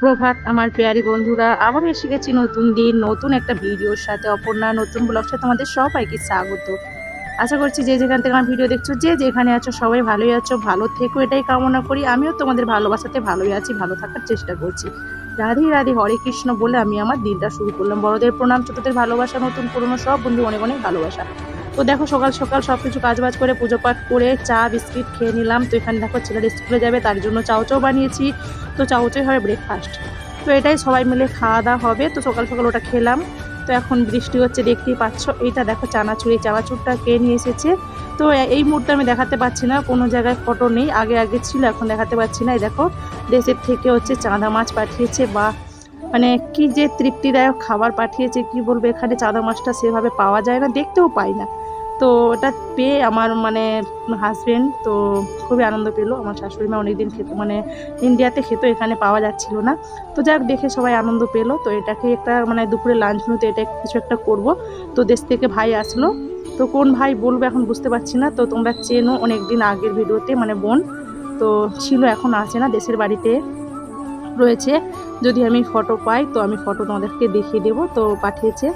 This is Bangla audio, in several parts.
সুপ্রভাত, আমার পেয়ারি বন্ধুরা। আবার এসে গেছি নতুন দিন, নতুন একটা ভিডিওর সাথে। অপর্ণা, নতুন ব্লগ সাথে তোমাদের সবাইকে স্বাগত। আশা করছি যে যেখান থেকে আমার ভিডিও দেখছ, যে যেখানে আছো, সবাই ভালোই আছো। ভালো থেকো, এটাই কামনা করি। আমিও তোমাদের ভালোবাসাতে ভালোই আছি, ভালো থাকার চেষ্টা করছি। রাধে রাধে, হরে কৃষ্ণ বলে আমি আমার দিনটা শুরু করলাম। বড়দের প্রণাম, ছোটদের ভালোবাসা, নতুন পুরনো সব বন্ধু অনেক অনেক ভালোবাসা। তো দেখো সকাল সকাল সব কিছু কাজবাজ করে পুজো পাঠ করে চা, বিস্কিট খেয়ে নিলাম। তো এখানে দেখো ছেলের স্কুলে যাবে, তার জন্য চাও চাও বানিয়েছি। তো চাউচাই হবে ব্রেকফাস্ট তো এটাই সবাই মিলে খাওয়া দাওয়া হবে। তো সকাল সকাল ওটা খেলাম। তো এখন বৃষ্টি হচ্ছে, দেখতেই পাচ্ছ। এইটা দেখো চানাচুরি চানাচুরটা কে নিয়ে এসেছে? তো এই মুহূর্তে আমি দেখাতে পাচ্ছি না, কোনো জায়গায় ফটো নেই। আগে আগে ছিল, এখন দেখাতে পাচ্ছি না। এই দেখো, দেশের থেকে হচ্ছে চাঁদা মাছ পাঠিয়েছে বা মানে কি যে তৃপ্তিদায়ক খাবার পাঠিয়েছে, কি বলব, এখানে চাঁদা মাছটা সেভাবে পাওয়া যায় না, দেখতেও পাই না। তো ওটা পেয়ে আমার মানে হাজবেন্ড তো খুবই আনন্দ পেল। আমার শাশুড়ি মা অনেকদিন খেত মানে ইন্ডিয়াতে খেতো, এখানে পাওয়া যাচ্ছিল না। তো যাক, দেখে সবাই আনন্দ পেল। তো এটাকে একটা মানে দুপুরে লাঞ্চ মেনুতে এটা কিছু একটা করব। তো দেশ থেকে ভাই আসলো। তো কোন ভাই বলব এখন বুঝতে পারছি না। তো তোমরা চেনো অনেক দিন আগের ভিডিওতে মানে বোন। তো ছিল, এখন আসে না, দেশের বাড়িতে রয়েছে। যদি আমি ফটো পাই, তো আমি ফটো তোমাদেরকে দেখিয়ে দেবো। তো পাঠিয়েছে।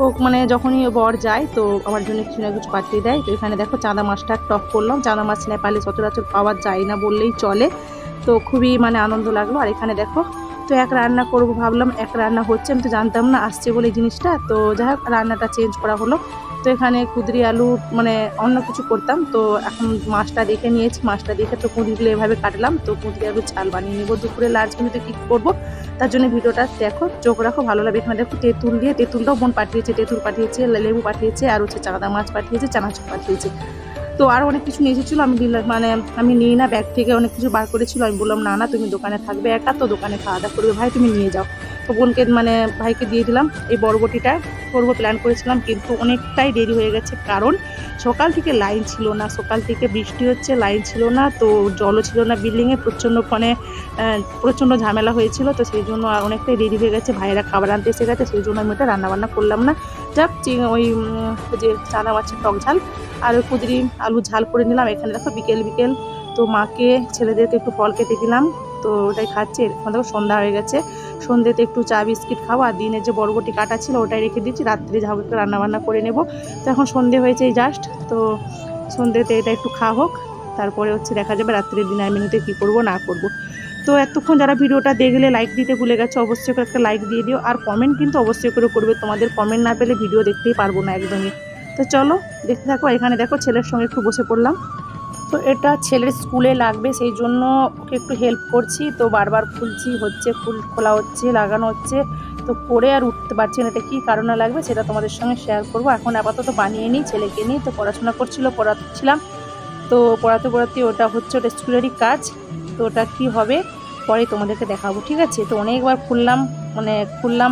ও মানে যখনই বর যায়, তো আমার জন্য কিছু না কিছু পাঠিয়ে দেয়। তো এখানে দেখো চাঁদা মাছটা টক করলাম। চাঁদা মাছ নেপালে সচরাচর পাওয়া যায় না বললেই চলে। তো খুবই মানে আনন্দ লাগল। আর এখানে দেখো, তো এক রান্না করব ভাবলাম, এক রান্না হচ্ছে আমি তো জানতাম না, আসছে বলে জিনিসটা। তো যাই হোক, রান্নাটা চেঞ্জ করা হলো। তো এখানে কুদরি, আলু মানে অন্য কিছু করতাম। তো এখন মাছটা দেখে নিয়েছি, মাছটা দেখে তো কুঁদরিগুলো এভাবে কাটলাম। তো কুঁদরি আলু চাল বানিয়ে নেব দুপুরে। লাঞ্চ মেনুতে কী করব, তার জন্য ভিডিওটা দেখো, চোখ রাখো, ভালো লাগবে এখানে দেখো, তেঁতুল দিয়ে, তেঁতুলটাও বোন পাঠিয়েছে, তেঁতুল পাঠিয়েছে, লেবু পাঠিয়েছে, আর হচ্ছে চাঁদা মাছ পাঠিয়েছে, চানাচুর পাঠিয়েছে। তো আরও অনেক কিছু নিয়ে এসেছিল, আমি মানে আমি নিই না, ব্যাগ থেকে অনেক কিছু বার করেছিল। আমি বললাম, না না, তুমি দোকানে থাকবে একা, তো দোকানে খাওয়া দাওয়া করবে, ভাই, তুমি নিয়ে যাও। বোনকে মানে ভাইকে দিয়ে দিলাম। এই বরবটিটা করব প্ল্যান করেছিলাম কিন্তু অনেকটাই দেরি হয়ে গেছে। কারণ সকাল থেকে লাইন ছিল না সকাল থেকে বৃষ্টি হচ্ছে লাইন ছিল না তো জলও ছিল না বিল্ডিংয়ে প্রচণ্ড আহ, প্রচণ্ড ঝামেলা হয়েছিল তো সেই জন্য অনেকটাই দেরি হয়ে গেছে। ভাইয়েরা খাবার আনতে এসে গেছে সেই জন্য আমি ওটা রান্নাবান্না করলাম না। যাক ওই যে চানা মাছের টক ঝাল আর ওই কুদরি আলু ঝাল করে নিলাম। এখানে দেখো বিকেল বিকেল। তো মাকে ছেলেদেরকে একটু ফল কেটে দিলাম। তো ওটাই খাচ্ছে। এখন দেখো সন্ধ্যা হয়ে গেছে। সন্ধ্যেতে একটু চা, বিস্কিট খাওয়া আর দিনের যে বরবটি কাটা ছিল ওটাই রেখে দিচ্ছি। রাত্রে যাব একটু রান্নাবান্না করে নেব। তো এখন সন্ধে হয়েছে এই জাস্ট তো সন্ধ্যেতে এটা একটু খাওয়া হোক। তারপরে হচ্ছে দেখা যাবে রাত্রে ডিনার মেনুতে কী করব, না করব। তো এতক্ষণ যারা ভিডিওটা দেখলে লাইক দিতে ভুলে গেছো, অবশ্যই করে একটা লাইক দিয়ে দিও। আর কমেন্ট কিন্তু অবশ্যই করে করবে। তোমাদের কমেন্ট না পেলে ভিডিও দেখতেই পারব না একদমই। তো চলো, দেখতে থাকো। এখানে দেখো ছেলের সঙ্গে একটু বসে পড়লাম। তো এটা ছেলের স্কুলে লাগবে, সেই জন্য ওকে একটু হেল্প করছি। তো বারবার খুলছি, হচ্ছে ফুল খোলা হচ্ছে, লাগানো হচ্ছে। তো পরে আর উঠতে পারছি না, এটা কী কারণে লাগবে সেটা তোমাদের সঙ্গে শেয়ার করব। এখন আপাতত বানিয়ে নিই ছেলেকে নিই তো পড়াশোনা করছিল, পড়াচ্ছিলাম। তো পড়াতে পড়াতে ওটা হচ্ছে ওটা স্কুলেরই কাজ। তো ওটা কী হবে, পরে তোমাদেরকে দেখাবো, ঠিক আছে? তো অনেকবার খুললাম মানে খুললাম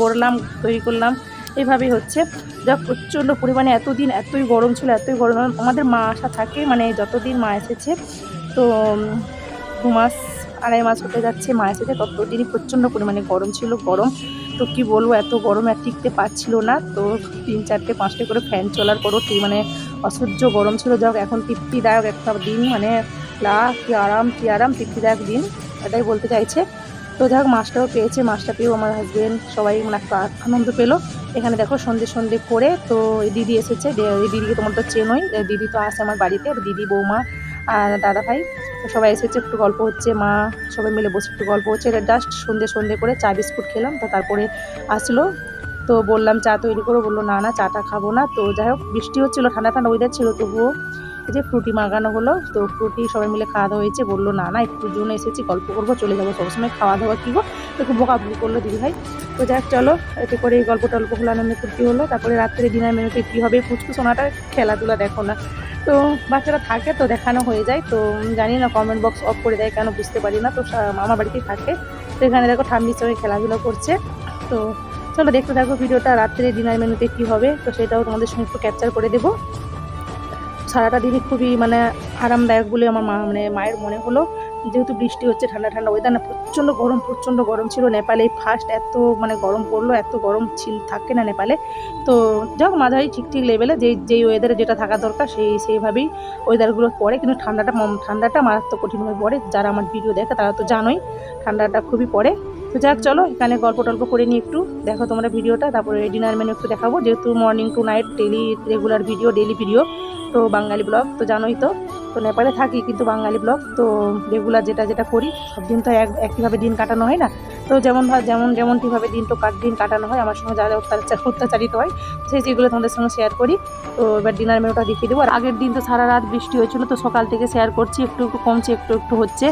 গড়লাম, তৈরি করলাম। এইভাবেই হচ্ছে। যা প্রচণ্ড পরিমাণে এতদিন এতই গরম ছিল, এতই গরম। আমাদের মা আসা থাকে মানে যতদিন মা এসেছে, তো দু মাস, আড়াই মাস হতে যাচ্ছে মা এসেছে, ততদিনই প্রচণ্ড পরিমাণে গরম ছিল, গরম। তো কি বলব, এত গরম আর টিকতে পারছিল না, তো তিন চারটে, পাঁচটে করে ফ্যান চলার পরও মানে অসহ্য গরম ছিল। যাক, এখন তৃপ্তিদায়ক একটা দিন মানে লা কি আরাম কি আরাম, তৃপ্তিদায়ক দিন, এটাই বলতে চাইছে। তো যাক, মাছটাও পেয়েছে, মাছটা পেয়েও আমার হাজব্যান্ড সবাই মানে একটা আনন্দ পেল। এখানে দেখো সন্ধে সন্ধে করে তো দিদি এসেছে দিদিকে তোমার তো চেনই দিদি তো আসে আমার বাড়িতে দিদি, বৌমা আর দাদা ভাই। তো সবাই এসেছে, একটু গল্প হচ্ছে, মা সবাই মিলে বসে একটু গল্প হচ্ছে। এটা জাস্ট সন্ধে সন্ধে করে চা, বিস্কুট খেলাম, তো তারপরে আসলো। তো বললাম, চা তৈরি করো, বলল, না না, চাটা খাব না। তো যাই হোক, বৃষ্টি হচ্ছিল, ঠান্ডা ঠান্ডা ওয়েদার ছিল, তবুও যে ফ্রুটি মাগানো হলো, তো ফ্রুটি সবাই মিলে খাওয়া দাওয়া হয়েছে। বলল, না না, একটু জন্য এসেছি, গল্প করব, চলে যাব সবসময় খাওয়া দাওয়া কী গো? একটু বোকাবুকি করল দিদি ভাই। তো যাক, চলো, এতে করে এই গল্প টল্প হলো, আনন্দ ফুর্তি হলো। তারপরে রাত্রে ডিনার মেনুতে কী হবে, পুচকু সোনাটা খেলাধুলা দেখো না। তো বাচ্চারা থাকে তো, দেখানো হয়ে যায়। তো জানি না কমেন্ট বক্স অফ করে দেয় কেন, বুঝতে পারি না। তো আমার বাড়িতেই থাকে। তো এখানে দেখো, ঠাম্মির সঙ্গে খেলাধুলা করছে। তো চলো, দেখতে থাকো ভিডিওটা, রাত্রে ডিনার মেনুতে কী হবে। তো সেটাও তোমাদের সঙ্গে একটু ক্যাপচার করে দেবো। সারাটা দিনই খুবই মানে আরামদায়ক বলে আমার মা মানে মায়ের মনে হলো। যেহেতু বৃষ্টি হচ্ছে, ঠান্ডা ঠান্ডা ওয়েদার না প্রচণ্ড গরম প্রচণ্ড গরম ছিল নেপালে। ফার্স্ট এত মানে গরম পড়ল, এত গরম ছিল, থাকে না নেপালে। তো যাক, মাঝারি ঠিক ঠিক লেভেলে যেই যেই ওয়েদারে যেটা থাকা দরকার, সেই, সেইভাবেই ওয়েদারগুলো পড়ে। কিন্তু ঠান্ডাটা ঠান্ডাটা মারাত্মক কঠিনভাবে পড়ে। যারা আমার ভিডিও দেখে, তারা তো জানোই ঠান্ডাটা খুবই পড়ে। তো যাক, চলো এখানে গল্প টল্প করে নিই একটু। দেখো তোমরা ভিডিওটা তারপরে ডিনার মেনু একটু দেখাবো। যেহেতু morning to night daily regular video daily video তো বাঙালি ব্লগ, তো জানোই তো তো নেপালে থাকি কিন্তু বাঙালি ব্লগ, তো রেগুলার যেটা যেটা করি, সব দিন তো এক, একইভাবে দিন কাটানো হয় না। তো যেমন যেমন যেমনটিভাবে দিন তো কাট, দিন কাটানো হয়, আমার সঙ্গে যারা অত্যাচার, অত্যাচারিত হয়, সেই যেগুলো তোমাদের সঙ্গে শেয়ার করি, তো এবার ডিনার মেনুটা দেখিয়ে দেবো। আর আগের দিন তো সারা রাত বৃষ্টি হয়েছিল, তো সকাল থেকে শেয়ার করছি, একটু একটু কমছে, একটু একটু হচ্ছে।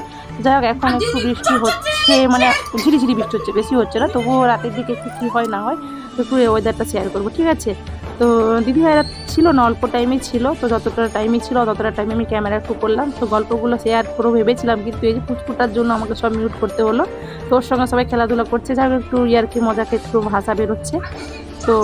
যাই হোক, এখন একটু বৃষ্টি হচ্ছে মানে ঝিরিঝিরি বৃষ্টি হচ্ছে, বেশি হচ্ছে না, তবুও রাতের দিকে একটু কী হয় না হয় তো একটু ওয়েদারটা শেয়ার করব, ঠিক আছে? তো দিদি ভাইরা ছিল না, অল্প টাইমই ছিল, তো যতটা টাইমই ছিল ততটা টাইমে আমি ক্যামেরা একটু করলাম। তো গল্পগুলো শেয়ার করব ভেবেছিলাম, কিন্তু এই যে ফুচকুটার জন্য আমাকে সব মিউট করতে হলো। তো ওর সঙ্গে সবাই খেলাধুলা করছে হোক একটু ইয়ার্কি মজাকে একটু ভাষা বেরোচ্ছে। তো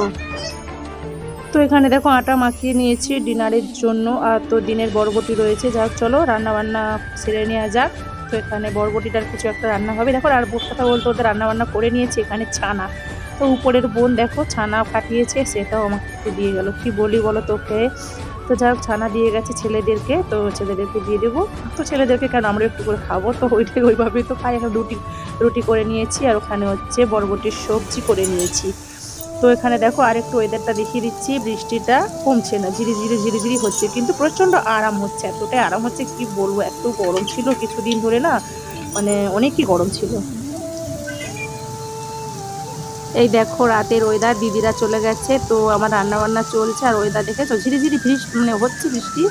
তো এখানে দেখো আটা মাখিয়ে নিয়েছি ডিনারের জন্য। আর তো দিনের বরবটি রয়েছে যাক চলো রান্নাবান্না সেরে নেওয়া যাক। তো এখানে বরবটিটার কিছু একটা রান্না হবে। দেখো আর বোর কথা বলতে বলতে রান্নাবান্না করে নিয়েছি, এখানে ছানা। তো উপরের বোন দেখো ছানা কাটিয়েছে সেটাও আমাকে দিয়ে গেল। কি বলি বলো তোকে? তো যাই হোক, ছানা দিয়ে গেছে ছেলেদেরকে, তো ছেলেদেরকে দিয়ে দেবো। তো ছেলেদেরকে কেন আমরা একটু করে খাব? তো ওইটাই ওইভাবেই তো খাই এখন রুটি রুটি করে নিয়েছি, আর ওখানে হচ্ছে বরবটির সবজি করে নিয়েছি। তো এখানে দেখো আরেকটু ওয়েদারটা দেখিয়ে দিচ্ছি, বৃষ্টিটা কমছে না ধীরে ধীরে ধীরে ধীরে হচ্ছে। কিন্তু প্রচণ্ড আরাম হচ্ছে, এতটাই আরাম হচ্ছে কি বলব? এত গরম ছিল কিছুদিন ধরে না মানে অনেকই গরম ছিল। এই দেখো রাতের ওয়েদার দিদিরা চলে গেছে, তো আমার রান্না বান্না চলছে, আর ওয়েদার দেখেছ ঝিরি বৃষ্টি মানে হচ্ছে বৃষ্টি।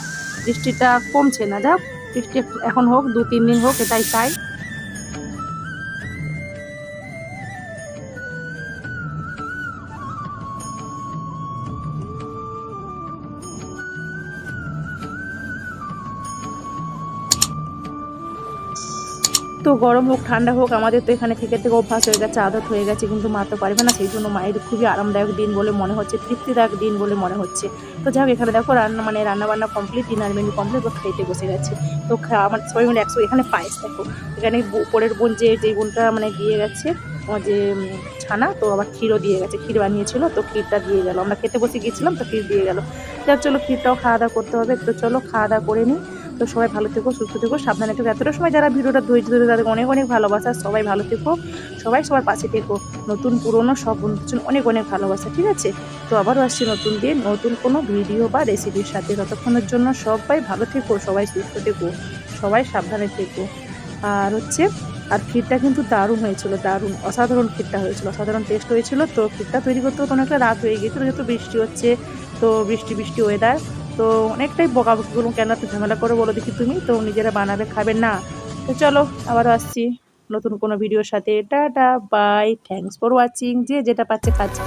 বৃষ্টিটা কমছে না, যাক, বৃষ্টি এখন হোক দু তিন দিন হোক, এটাই চাই গরম হোক, ঠান্ডা হোক, আমাদের তো এখানে থেকে থেকে অভ্যাস হয়ে গেছে, আদত হয়ে গেছে, কিন্তু মা তো পারবে না, সেই জন্য মায়ের খুবই আরামদায়ক দিন বলে মনে হচ্ছে, তৃপ্তিদায়ক দিন বলে মনে হচ্ছে। তো যাই এখানে দেখো রান্না মানে রান্না বান্না কমপ্লিট ডিনার মেনু কমপ্লিট খেতে বসে গেছে। তো আমার সবাই মিলে একশো এখানে পায়েস দেখো। এখানে উপরের বোন যে যে বোনটা মানে দিয়ে গেছে যে ছানা, তো আবার ক্ষীরও দিয়ে গেছে, ক্ষীর বানিয়েছিল, তো ক্ষীরটা দিয়ে গেল। আমরা খেতে বসে গিয়েছিলাম, তো ক্ষীর দিয়ে গেল। যাক, চলো ক্ষীরটাও খাওয়া দাওয়া করতে হবে, তো চলো খাওয়া দাওয়া করে নিই। তো সবাই ভালো থেকো, সুস্থ থেকো, সাবধানে থেকো। এতটা সময় যারা ভিডিওটা ধৈর্য ধরে তাদের অনেক অনেক ভালোবাসা, সবাই ভালো থেকো, সবাই সবার পাশে থেকো। নতুন পুরনো সব বন্ধুর জন্য অনেক অনেক ভালোবাসা, ঠিক আছে? তো আবারও আসছি নতুন দিয়ে নতুন কোনো ভিডিও বা রেসিপির সাথে। ততক্ষণের জন্য সবাই ভালো থেকো, সবাই সুস্থ থেকো, সবাই সাবধানে থেকো। আর হচ্ছে, আর ক্ষীরটা কিন্তু দারুণ হয়েছিল, দারুণ। অসাধারণ ক্ষীরটা হয়েছিল, অসাধারণ টেস্ট হয়েছিল। তো ক্ষীরটা তৈরি করতে তো অনেকটা রাত হয়ে গিয়েছিল, যেহেতু বৃষ্টি হচ্ছে, তো বৃষ্টি বৃষ্টি ওয়েদার তো অনেকটাই বকাবকি করুন কেন এত ঝামেলা করে বলো দেখি তুমি? তো নিজেরা বানাবে, খাবে না। তো চলো, আবারও আসছি নতুন কোনো ভিডিওর সাথে। Ta-ta bye thanks for watching যে যেটা পাচ্ছে, খাচ্ছে।